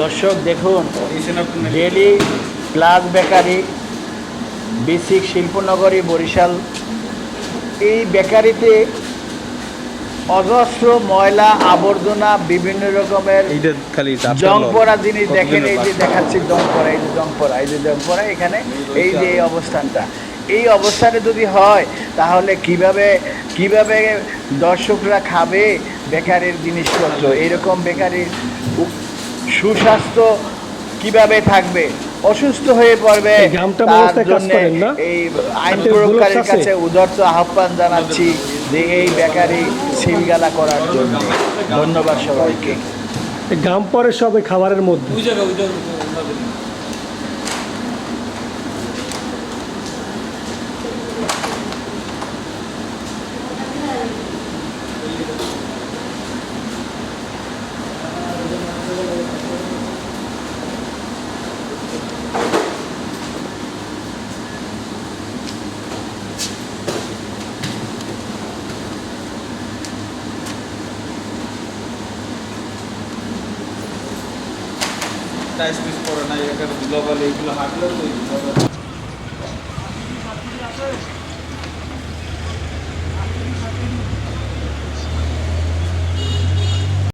দর্শক দেখুন daily plus bakery BSCIC শিল্পনগরী বরিশাল। এই বেকারিতে অজস্র ময়লা আবর্জনা বিভিন্ন রকমের এইটা খালি জং পড়া জিনিস দেখেন এই যে দেখাচ্ছি জং পড়া এই যে জং পড়া এই যে জং পড়া এখানে এই যে এই অবস্থানটা। এই অবস্থানে যদি হয় তাহলে কীভাবে কীভাবে দর্শকরা খাবে বেকারির জিনিসপত্র? এরকম বেকারির সুস্বাস্থ্য কীভাবে থাকবে? অসুস্থ হয়ে পড়বে এই তার জন্যে করেন না? এই আইন প্রয়োগকারীর কাছে উদর্ত আহ্বান জানাচ্ছি যে এই বেকারি সিলগালা করার জন্য। ধন্যবাদ সবাইকে। গাম পরে সবে খাবারের মধ্যে। টাইস পিস পরে না এখানে গ্লোবাল এইগুলো হাঁটলেও তো